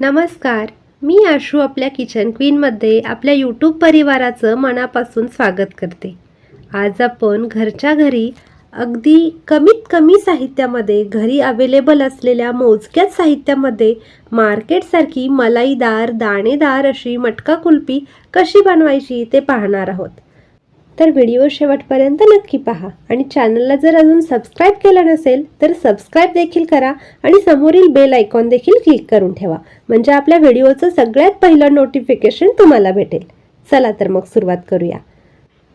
नमस्कार मी आशू आपल्या किचन क्वीनमध्ये आपल्या यूट्यूब परिवाराचं मनापासून स्वागत करते. आज आपण घरच्या घरी अगदी कमीत कमी साहित्यामध्ये घरी अवेलेबल असलेल्या मोजक्याच साहित्यामध्ये मार्केटसारखी मलाईदार दाणेदार अशी मटका कुल्फी कशी बनवायची ते पाहणार आहोत. तर व्हिडिओ शेवटपर्यंत नक्की पहा. आणि चॅनलला जर अजून सबस्क्राईब केलं नसेल तर सबस्क्राईब देखील करा आणि समोरील बेल आयकॉन देखील क्लिक करून ठेवा. म्हणजे आपल्या व्हिडिओचं सगळ्यात पहिलं नोटिफिकेशन तुम्हाला भेटेल. चला तर मग सुरुवात करूया.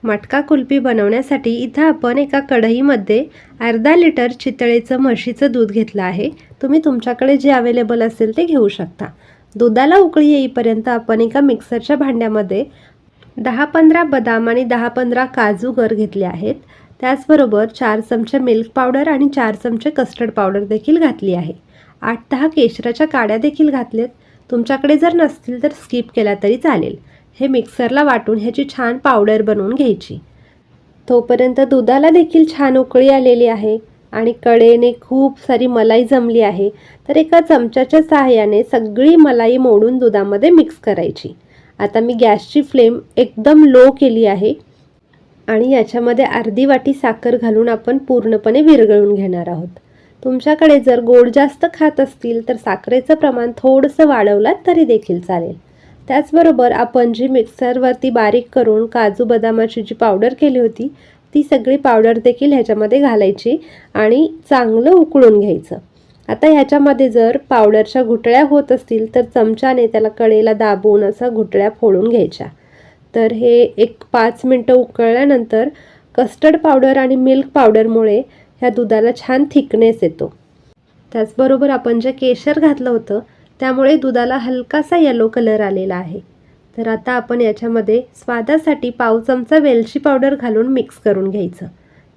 मटका कुल्फी बनवण्यासाठी इथं आपण एका कढईमध्ये अर्धा लिटर चितळेचं म्हशीचं दूध घेतलं आहे. तुम्ही तुमच्याकडे जे अवेलेबल असेल ते घेऊ शकता. दुधाला उकळी येईपर्यंत आपण एका मिक्सरच्या भांड्यामध्ये दहा पंधरा बदाम आणि दहा पंधरा काजू गर घेतले आहेत. त्याचबरोबर चार चमचे मिल्क पावडर आणि चार चमचे कस्टर्ड पावडर देखील घातली आहे. आठ दहा केशराच्या काड्या देखील घातल्यात तुमच्याकडे जर नसतील तर स्किप केला तरी चालेल. हे मिक्सरला वाटून ह्याची छान पावडर बनवून घ्यायची. तोपर्यंत दुधाला देखील छान उकळी आलेली आहे. आणि कडेने खूप सारी मलाई जमली आहे. तर एका चमच्याच्या सहाय्याने सगळी मलाई मोडून दुधामध्ये मिक्स करायची. आता मी गॅसची फ्लेम एकदम लो केली आहे आणि याच्यामध्ये अर्धी वाटी साखर घालून आपण पूर्णपणे विरघळून घेणार आहोत. तुमच्याकडे जर गोड जास्त खात असतील तर साखरेचं प्रमाण थोडंसं वाढवलात तरी देखील चालेल. त्याचबरोबर आपण जी मिक्सरवरती बारीक करून काजू बदामाची जी पावडर केली होती ती सगळी पावडर देखील ह्याच्यामध्ये घालायची आणि चांगलं उकळून घ्यायचं. आता ह्याच्यामध्ये जर पावडरच्या घुटळ्या होत असतील तर चमच्याने त्याला कडेला दाबून असा घुटळ्या फोडून घ्यायच्या. तर हे एक पाच मिनटं उकळल्यानंतर कस्टर्ड पावडर आणि मिल्क पावडरमुळे ह्या दुधाला छान थिकनेस येतो. त्याचबरोबर आपण जे केशर घातलं होतं त्यामुळे दुधाला हलकासा येलो कलर आलेला आहे. तर आता आपण याच्यामध्ये स्वादासाठी पाव चमचा वेलची पावडर घालून मिक्स करून घ्यायचं.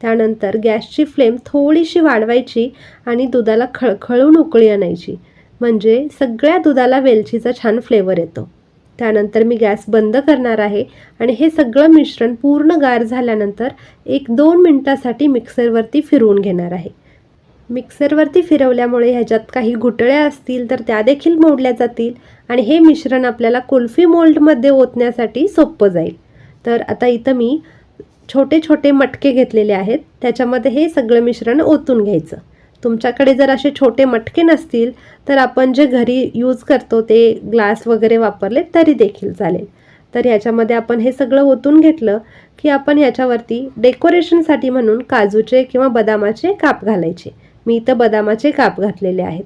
त्यानंतर गॅसची फ्लेम थोडीशी वाढवायची आणि दुधाला खळखळून उकळी आणायची. म्हणजे सगळ्या दुधाला वेलचीचा छान फ्लेवर येतो. त्यानंतर मी गॅस बंद करणार आहे आणि हे सगळं मिश्रण पूर्ण गार झाल्यानंतर एक दोन मिनटासाठी मिक्सरवरती फिरवून घेणार आहे. मिक्सरवरती फिरवल्यामुळे ह्याच्यात काही घुटळ्या असतील तर त्या देखील मोडल्या जातील आणि हे मिश्रण आपल्याला कुल्फी मोल्डमध्ये ओतण्यासाठी सोपं जाईल. तर आता इथं मी छोटे छोटे मटके घेतलेले आहेत. त्याच्यामध्ये हे सगळं मिश्रण ओतून घ्यायचं. तुमच्याकडे जर असे छोटे मटके नसतील तर आपण जे घरी यूज करतो ते ग्लास वगैरे वापरले तरी देखील चालेल. तर ह्याच्यामध्ये आपण हे सगळं ओतून घेतलं की आपण ह्याच्यावरती डेकोरेशनसाठी म्हणून काजूचे किंवा बदामाचे काप घालायचे. मी इथं बदामाचे काप घातलेले आहेत.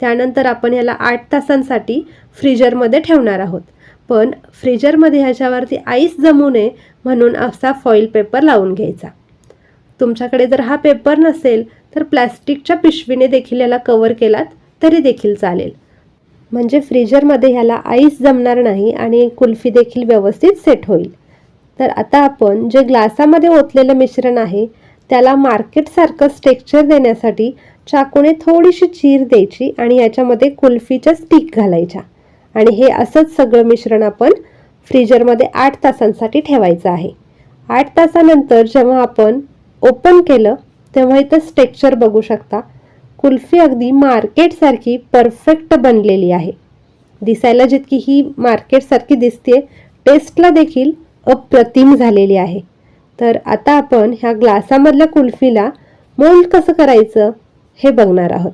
त्यानंतर आपण याला आठ तासांसाठी फ्रीजरमध्ये ठेवणार आहोत. पण फ्रीजरमध्ये ह्याच्यावरती आईस जमू नये म्हणून असा फॉईल पेपर लावून घ्यायचा. तुमच्याकडे जर हा पेपर नसेल तर प्लॅस्टिकच्या पिशवीने देखील याला कवर केलात तरी देखील चालेल. म्हणजे फ्रीजरमध्ये ह्याला आईस जमणार नाही आणि कुल्फी देखील व्यवस्थित सेट होईल. तर आता आपण जे ग्लासामध्ये ओतलेलं मिश्रण आहे त्याला मार्केटसारखं स्टेक्चर देण्यासाठी चाकूने थोडीशी चीर द्यायची आणि याच्यामध्ये कुल्फीच्या स्टिक घालायच्या. आणि हे असंच सगळं मिश्रण आपण फ्रीजरमध्ये आठ तासांसाठी ठेवायचं आहे. आठ तासानंतर जेव्हा आपण ओपन केलं तेव्हा इथं स्टेक्चर बघू शकता. कुल्फी अगदी मार्केटसारखी परफेक्ट बनलेली आहे. दिसायला जितकी ही मार्केटसारखी दिसते टेस्टला देखील अप्रतिम झालेली आहे. तर आता आपण ह्या ग्लासामधल्या कुल्फीला मोल्ड कसं करायचं हे बघणार आहोत.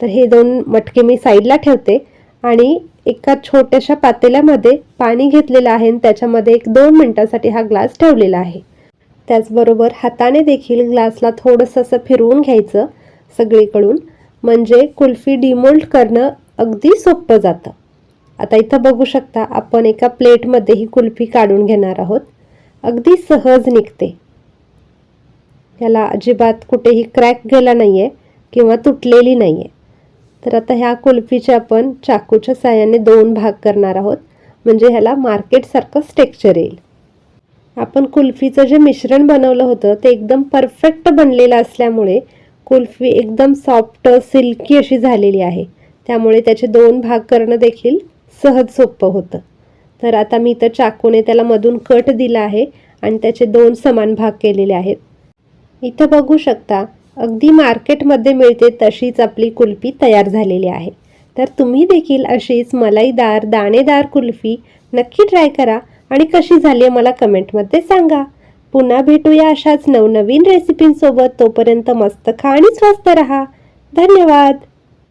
तर हे दोन मटके मी साईडला ठेवते आणि एका छोट्याशा पातेल्यामध्ये पाणी घेतलेलं आहे आणि त्याच्यामध्ये एक दोन मिनटासाठी हा ग्लास ठेवलेला आहे. त्याचबरोबर हाताने देखील ग्लासला थोडंसं असं फिरवून घ्यायचं सगळीकडून. म्हणजे कुल्फी डिमोल्ड करणं अगदी सोपं जातं. आता इथं बघू शकता आपण एका प्लेटमध्ये ही कुल्फी काढून घेणार आहोत. अगदी सहज निघते. याला अजिबात कुठेही क्रॅक गेला नाही आहे किंवा तुटलेली नाही आहे तर आता ह्या कुल्फीचे आपण चाकूच्या साह्याने दोन भाग करणार आहोत. म्हणजे ह्याला मार्केटसारखं स्टेक्चर येईल. आपण कुल्फीचं जे मिश्रण बनवलं होतं ते एकदम परफेक्ट बनलेलं असल्यामुळे कुल्फी एकदम सॉफ्ट सिल्की अशी झालेली आहे. त्यामुळे त्याचे दोन भाग करणं देखील सहज सोपं होतं. तर आता मी इथं चाकूने त्याला मधून कट दिला आहे आणि त्याचे दोन समान भाग केलेले आहेत. इथं बघू शकता अगदी मार्केटमध्ये मिळते तशीच आपली कुल्फी तयार झालेली आहे. तर तुम्ही देखील अशीच मलाईदार दाणेदार कुल्फी नक्की ट्राय करा आणि कशी झाली आहे मला कमेंटमध्ये सांगा. पुन्हा भेटूया अशाच नवनवीन रेसिपींसोबत तोपर्यंत मस्त खा आणि स्वस्त रहा. धन्यवाद.